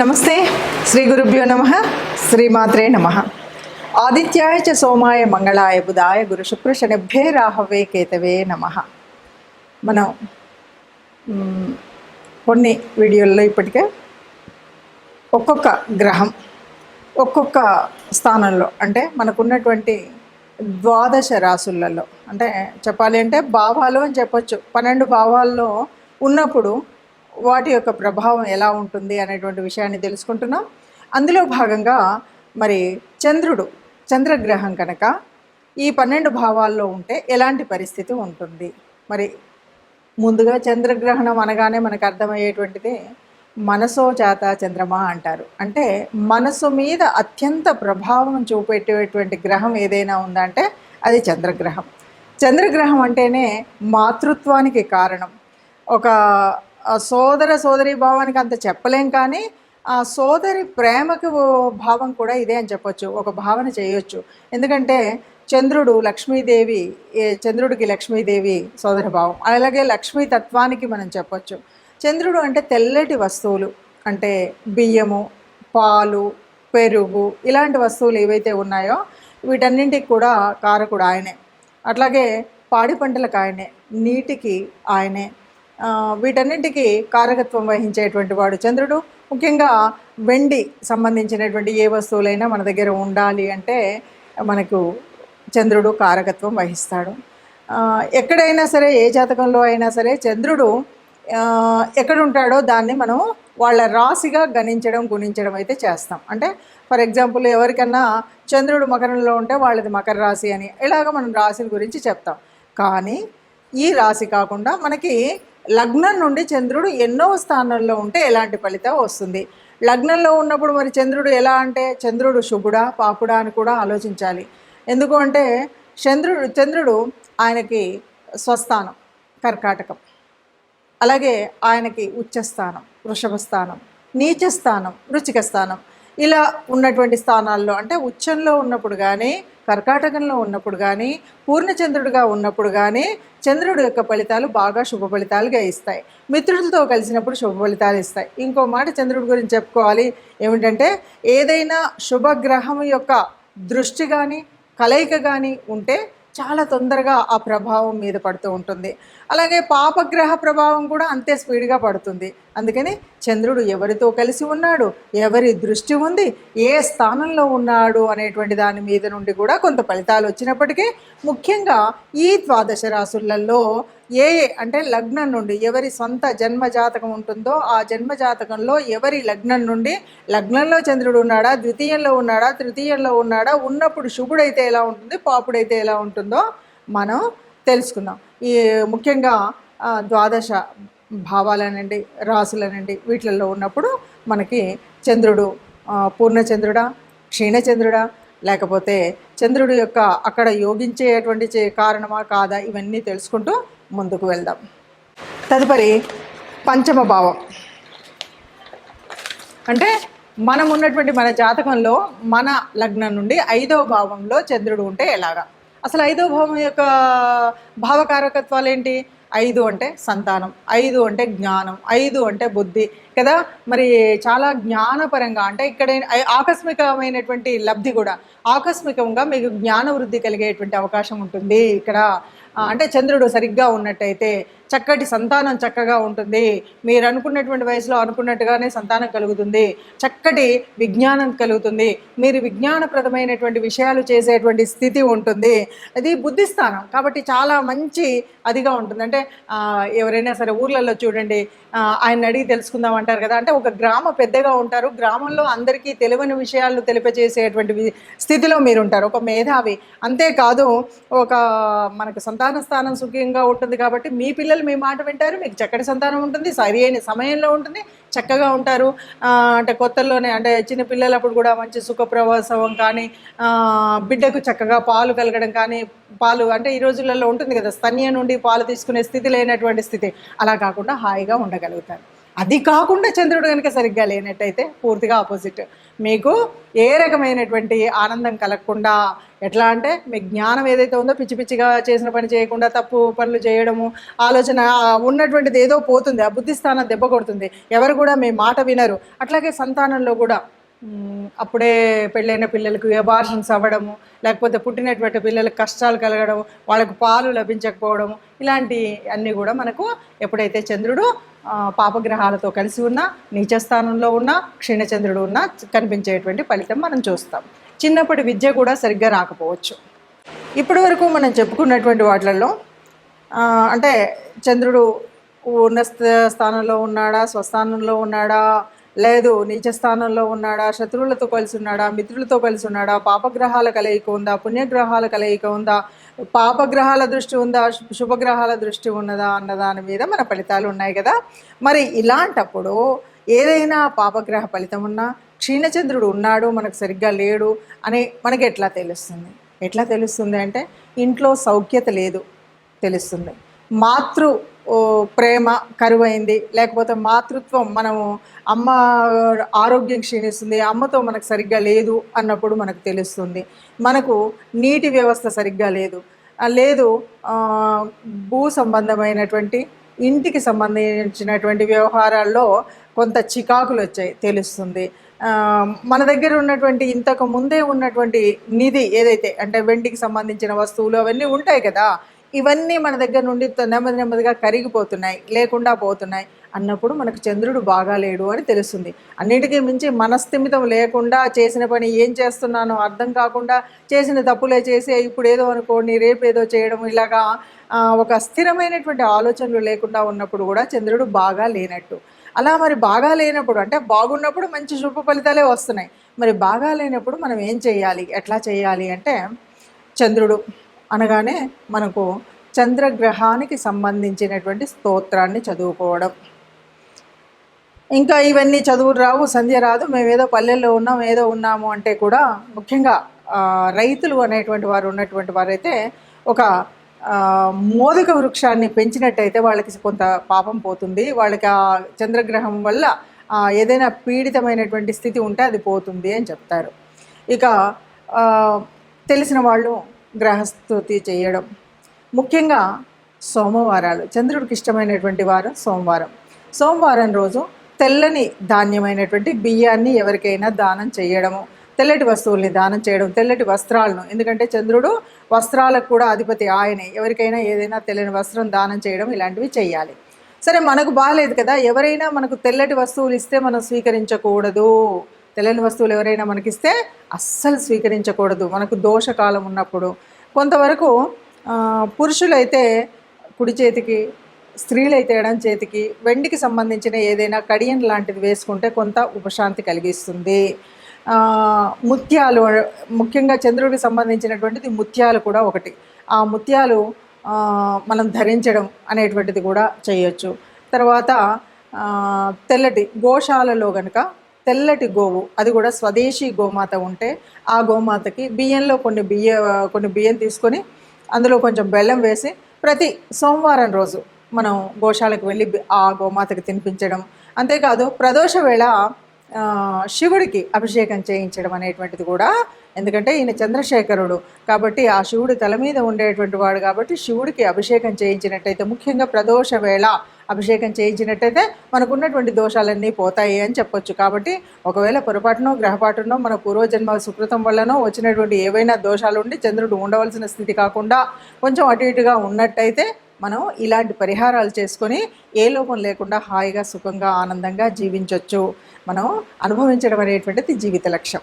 నమస్తే శ్రీ గురుభ్యో నమ శ్రీమాత్రే నమ. ఆదిత్యాయ చ సోమాయ మంగళాయ బుధాయ గురు శుక్ర శనిభ్యే రాహవే కేతవే నమ. మనం కొన్ని వీడియోల్లో ఇప్పటికే ఒక్కొక్క గ్రహం ఒక్కొక్క స్థానంలో అంటే మనకున్నటువంటి ద్వాదశ రాసులలో అంటే చెప్పాలి అంటే భావాలు అని చెప్పొచ్చు. పన్నెండు భావాల్లో ఉన్నప్పుడు వాటి యొక్క ప్రభావం ఎలా ఉంటుంది అనేటువంటి విషయాన్ని తెలుసుకుంటున్నాం. అందులో భాగంగా మరి చంద్రుడు చంద్రగ్రహం కనుక ఈ పన్నెండు భావాల్లో ఉంటే ఎలాంటి పరిస్థితి ఉంటుంది? మరి ముందుగా చంద్రగ్రహణం అనగానే మనకు అర్థమయ్యేటువంటిది మనసో చేత చంద్రమా అంటారు. అంటే మనసు మీద అత్యంత ప్రభావం చూపెట్టేటువంటి గ్రహం ఏదైనా ఉందంటే అది చంద్రగ్రహం. చంద్రగ్రహం అంటేనే మాతృత్వానికి కారణం. ఒక సోదర సోదరి భావానికి అంత చెప్పలేం కానీ ఆ సోదరి ప్రేమకు భావం కూడా ఇదే అని చెప్పొచ్చు ఒక భావన చేయొచ్చు. ఎందుకంటే చంద్రుడు లక్ష్మీదేవి ఏ చంద్రుడికి లక్ష్మీదేవి సోదర భావం అలాగే లక్ష్మీ తత్వానికి మనం చెప్పొచ్చు. చంద్రుడు అంటే తెల్లటి వస్తువులు అంటే బియ్యము పాలు పెరుగు ఇలాంటి వస్తువులు ఏవైతే ఉన్నాయో వీటన్నింటికి కూడా కారకుడు ఆయనే. అట్లాగే పాడి పంటలకు ఆయనే నీటికి ఆయనే వీటన్నింటికి కారకత్వం వహించేటువంటి వాడు చంద్రుడు. ముఖ్యంగా వెండి సంబంధించినటువంటి ఏ వస్తువులైనా మన దగ్గర ఉండాలి అంటే మనకు చంద్రుడు కారకత్వం వహిస్తాడు. ఎక్కడైనా సరే ఏ జాతకంలో అయినా సరే చంద్రుడు ఎక్కడ ఉంటాడో దాన్ని మనం వాళ్ళ రాశిగా గణించడం గుణించడం అయితే చేస్తాం. అంటే ఫర్ ఎగ్జాంపుల్ ఎవరికన్నా చంద్రుడు మకరంలో ఉంటే వాళ్ళది మకర రాశి అని ఇలాగ మనం రాశుల గురించి చెప్తాం. కానీ ఈ రాశి కాకుండా మనకి లగ్నం నుండి చంద్రుడు ఎన్నో స్థానంలో ఉంటే ఎలాంటి ఫలితం వస్తుంది? లగ్నంలో ఉన్నప్పుడు మరి చంద్రుడు ఎలా అంటే చంద్రుడు శుభుడా పాపుడా అని కూడా ఆలోచించాలి. ఎందుకు అంటే చంద్రుడు చంద్రుడు ఆయనకి స్వస్థానం కర్కాటకం. అలాగే ఆయనకి ఉచ్చస్థానం వృషభ స్థానం నీచ స్థానం రుచిక స్థానం ఇలా ఉన్నటువంటి స్థానాల్లో అంటే ఉచ్చంలో ఉన్నప్పుడు కానీ కర్కాటకంలో ఉన్నప్పుడు కానీ పూర్ణచంద్రుడిగా ఉన్నప్పుడు కానీ చంద్రుడు యొక్క ఫలితాలు బాగా శుభ ఫలితాలుగా ఇస్తాయి. మిత్రులతో కలిసినప్పుడు శుభ ఫలితాలు ఇస్తాయి. ఇంకో మాట చంద్రుడి గురించి చెప్పుకోవాలి. ఏమిటంటే ఏదైనా శుభగ్రహం యొక్క దృష్టి కానీ కలయిక కానీ ఉంటే చాలా తొందరగా ఆ ప్రభావం మీద పడుతూ ఉంటుంది. అలాగే పాపగ్రహ ప్రభావం కూడా అంతే స్పీడ్గా పడుతుంది. అందుకని చంద్రుడు ఎవరితో కలిసి ఉన్నాడు? ఎవరి దృష్టి ఉంది? ఏ స్థానంలో ఉన్నాడు? అనేటువంటి దాని మీద నుండి కూడా కొంత ఫలితాలు వచ్చినప్పటికీ ముఖ్యంగా ఈ ద్వాదశ రాసులలో ఏ అంటే లగ్నం నుండి ఎవరి సొంత జన్మ జాతకం ఉంటుందో ఆ జన్మ జాతకంలో ఎవరి లగ్నం నుండి లగ్నంలో చంద్రుడు ఉన్నాడా? ద్వితీయంలో ఉన్నాడా? తృతీయంలో ఉన్నాడా? ఉన్నప్పుడు శుభుడైతే ఎలా ఉంటుంది? పాపుడైతే ఎలా ఉంటుందో మనం తెలుసుకుందాం. ఈ ముఖ్యంగా ద్వాదశ భావాలనండి రాసులనండి వీటిల్లో ఉన్నప్పుడు మనకి చంద్రుడు పూర్ణచంద్రుడా క్షీణచంద్రుడా లేకపోతే చంద్రుడి యొక్క అక్కడ యోగించేటువంటి చే- కారణమా కాదా ఇవన్నీ తెలుసుకుంటూ ముందుకు వెళ్దాం. తదుపరి పంచమ భావం అంటే మనం ఉన్నటువంటి మన జాతకంలో మన లగ్నం నుండి ఐదవ భావంలో చంద్రుడు ఉంటే ఎలాగా? అసలు ఐదవ భావం యొక్క భావకారకత్వాలు ఏంటి ఐదు అంటే సంతానం ఐదు అంటే జ్ఞానం ఐదు అంటే బుద్ధి కదా? మరి చాలా జ్ఞానపరంగా అంటే ఇక్కడ ఆకస్మికమైనటువంటి లబ్ధి కూడా ఆకస్మికంగా మీకు జ్ఞాన వృద్ధి కలిగేటువంటి అవకాశం ఉంటుంది ఇక్కడ. అంటే చంద్రుడు సరిగ్గా ఉన్నట్టయితే చక్కటి సంతానం చక్కగా ఉంటుంది. మీరు అనుకున్నటువంటి వయసులో అనుకున్నట్టుగానే సంతానం కలుగుతుంది. చక్కటి విజ్ఞానం కలుగుతుంది. మీరు విజ్ఞానప్రదమైనటువంటి విషయాలు చేసేటువంటి స్థితి ఉంటుంది. అది బుద్ధిస్థానం కాబట్టి చాలా మంచి అదిగా ఉంటుంది. అంటే ఎవరైనా సరే ఊర్లలో చూడండి ఆయన అడిగి తెలుసుకుందాం అంటారు కదా. అంటే ఒక గ్రామ పెద్దగా ఉంటారు. గ్రామంలో అందరికీ తెలియని విషయాలు తెలిపజేసేటువంటి స్థితిలో మీరు ఉంటారు ఒక మేధావి. అంతేకాదు ఒక మనకు సంతాన స్థానం సుఖంగా ఉంటుంది కాబట్టి మీ పిల్లలు మీ మాట వింటారు. మీకు చక్కటి సంతానం ఉంటుంది. సరి అయిన సమయంలో ఉంటుంది. చక్కగా ఉంటారు. అంటే కొత్తల్లోనే అంటే చిన్న పిల్లలప్పుడు కూడా మంచి సుఖప్రవాసం కానీ బిడ్డకు చక్కగా పాలు కలగడం కానీ పాలు అంటే ఈ రోజులలో ఉంటుంది కదా స్తన్య నుండి పాలు తీసుకునే స్థితి లేనటువంటి స్థితి. అలా కాకుండా హాయిగా ఉండగలుగుతారు. అది కాకుండా చంద్రుడు కనుక సరిగ్గా లేనట్టయితే పూర్తిగా ఆపోజిట్ మీకు ఏ రకమైనటువంటి ఆనందం కలగకుండా ఎట్లా అంటే మీ జ్ఞానం ఏదైతే ఉందో పిచ్చి పిచ్చిగా చేసిన పని చేయకుండా తప్పు పనులు చేయడము ఆలోచన ఉన్నటువంటిది ఏదో పోతుంది ఆ బుద్ధి స్థానం దెబ్బ కొడుతుంది ఎవరు కూడా మీ మాట వినరు. అట్లాగే సంతానంలో కూడా అప్పుడే పెళ్ళైన పిల్లలకు ఎబార్షన్స్ అవ్వడము లేకపోతే పుట్టినటువంటి పిల్లలకు కష్టాలు కలగడం వాళ్ళకు పాలు లభించకపోవడము ఇలాంటి అన్నీ కూడా మనకు ఎప్పుడైతే చంద్రుడు పాపగ్రహాలతో కలిసి ఉన్నా నీచస్థానంలో ఉన్న క్షీణచంద్రుడు ఉన్న కనిపించేటువంటి ఫలితం మనం చూస్తాం. చిన్నప్పటి విద్య కూడా సరిగ్గా రాకపోవచ్చు. ఇప్పటి వరకు మనం చెప్పుకున్నటువంటి వాటిలలో అంటే చంద్రుడు ఉన్న స్థానంలో ఉన్నాడా స్వస్థానంలో ఉన్నాడా లేదు నీచ స్థానంలో ఉన్నాడా శత్రువులతో కలిసి ఉన్నాడా మిత్రులతో కలిసి ఉన్నాడా పాపగ్రహాల కలయిక ఉందా పుణ్యగ్రహాల కలయిక ఉందా పాపగ్రహాల దృష్టి ఉందా? శుభగ్రహాల దృష్టి ఉన్నదా? అన్న దాని మీద మన ఫలితాలు ఉన్నాయి కదా. మరి ఇలాంటప్పుడు ఏదైనా పాపగ్రహ ఫలితం ఉన్నా క్షీణచంద్రుడు ఉన్నాడు మనకు సరిగ్గా లేడు అని మనకి ఎట్లా తెలుస్తుంది? ఎట్లా తెలుస్తుంది అంటే ఇంట్లో సౌఖ్యత లేదు తెలుస్తుంది. మాతృ ఓ, ప్రేమ కరువైంది. లేకపోతే మాతృత్వం మనము అమ్మ ఆరోగ్యం క్షీణిస్తుంది అమ్మతో మనకు సరిగ్గా లేదు అన్నప్పుడు మనకు తెలుస్తుంది. మనకు నీటి వ్యవస్థ సరిగ్గా లేదు. లేదు భూ సంబంధమైనటువంటి ఇంటికి సంబంధించినటువంటి వ్యవహారాల్లో కొంత చికాకులు వచ్చాయి తెలుస్తుంది. మన దగ్గర ఉన్నటువంటి ఇంతకు ముందే ఉన్నటువంటి నిధి ఏదైతే అంటే వెండికి సంబంధించిన వస్తువులు అవన్నీ ఉంటాయి కదా ఇవన్నీ మన దగ్గర నుండి నెమ్మది నెమ్మదిగా కరిగిపోతున్నాయి లేకుండా పోతున్నాయి. అన్నప్పుడు మనకు చంద్రుడు బాగాలేడు అని తెలుస్తుంది. అన్నిటికీ మించి మనస్థిమితం లేకుండా చేసిన పని ఏం చేస్తున్నానో అర్థం కాకుండా చేసిన తప్పులే చేసి ఇప్పుడు ఏదో అనుకోండి రేపు ఏదో చేయడం ఇలాగా ఒక స్థిరమైనటువంటి ఆలోచనలు లేకుండా ఉన్నప్పుడు కూడా చంద్రుడు బాగా లేనట్టు. అలా మరి బాగా లేనప్పుడు అంటే బాగున్నప్పుడు మంచి శుభ ఫలితాలే వస్తున్నాయి. మరి బాగా లేనప్పుడు మనం ఏం చేయాలి? ఎట్లా చేయాలి అంటే చంద్రుడు అనగానే మనకు చంద్రగ్రహానికి సంబంధించినటువంటి స్తోత్రాన్ని చదువుకోవడం. ఇంకా ఇవన్నీ చదువులు రావు సంధ్య రాదు. మేము ఏదో పల్లెల్లో ఉన్నాం ఏదో ఉన్నాము అంటే కూడా ముఖ్యంగా రైతులు అనేటువంటి వారు ఉన్నటువంటి వారైతే ఒక మోదక వృక్షాన్ని పెంచినట్టయితే వాళ్ళకి కొంత పాపం పోతుంది. వాళ్ళకి ఆ చంద్రగ్రహం వల్ల ఏదైనా పీడితమైనటువంటి స్థితి ఉంటే అది పోతుంది అని చెప్తారు. ఇక తెలిసిన వాళ్ళు గ్రహస్థుతి చేయడం. ముఖ్యంగా సోమవారాలు. చంద్రుడికి ఇష్టమైనటువంటి వారం సోమవారం. సోమవారం రోజు తెల్లని ధాన్యమైనటువంటి బియ్యాన్ని ఎవరికైనా దానం చేయడము తెల్లటి వస్తువుల్ని దానం చేయడం తెల్లటి వస్త్రాలను. ఎందుకంటే చంద్రుడు వస్త్రాలకు కూడా అధిపతి ఆయనే. ఎవరికైనా ఏదైనా తెల్లని వస్త్రం దానం చేయడం ఇలాంటివి చేయాలి సరే మనకు బాగాలేదు కదా. ఎవరైనా మనకు తెల్లటి వస్తువులు ఇస్తే మనం స్వీకరించకూడదు. తెల్లని వస్తువులు ఎవరైనా మనకిస్తే అస్సలు స్వీకరించకూడదు. మనకు దోషకాలం ఉన్నప్పుడు కొంతవరకు పురుషులైతే కుడి చేతికి స్త్రీలైతే ఎడం చేతికి వెండికి సంబంధించిన ఏదైనా కడియన్ లాంటిది వేసుకుంటే కొంత ఉపశాంతి కలిగిస్తుంది. ముత్యాలు ముఖ్యంగా చంద్రుడికి సంబంధించినటువంటిది ముత్యాలు కూడా ఒకటి. ఆ ముత్యాలు మనం ధరించడం అనేటువంటిది కూడా చేయొచ్చు. తర్వాత తెల్లటి గోశాలలో కనుక తెల్లటి గోవు అది కూడా స్వదేశీ గోమాత ఉంటే ఆ గోమాతకి బియ్యంలో కొన్ని బియ్య కొన్ని బియ్యం తీసుకొని అందులో కొంచెం బెల్లం వేసి ప్రతి సోమవారం రోజు మనం గోశాలకు వెళ్ళి ఆ గోమాతకి తినిపించడం. అంతేకాదు ప్రదోష వేళ శివుడికి అభిషేకం చేయించడం అనేటువంటిది కూడా ఎందుకంటే ఈయన చంద్రశేఖరుడు. కాబట్టి ఆ శివుడి తల మీద ఉండేటువంటి వాడు కాబట్టి శివుడికి అభిషేకం చేయించినట్టయితే ముఖ్యంగా ప్రదోష వేళ అభిషేకం చేయించినట్టయితే మనకున్నటువంటి దోషాలన్నీ పోతాయి అని చెప్పొచ్చు. కాబట్టి ఒకవేళ పొరపాటునో గ్రహపాటునో మన పూర్వజన్మ సుకృతం వల్లనో వచ్చినటువంటి ఏవైనా దోషాలు ఉండి చంద్రుడు ఉండవలసిన స్థితి కాకుండా కొంచెం అటు ఇటుగా ఉన్నట్టయితే మనం ఇలాంటి పరిహారాలు చేసుకొని ఏ లోపం లేకుండా హాయిగా సుఖంగా ఆనందంగా జీవించవచ్చు మనం అనుభవించడం అనేటువంటిది జీవిత లక్ష్యం.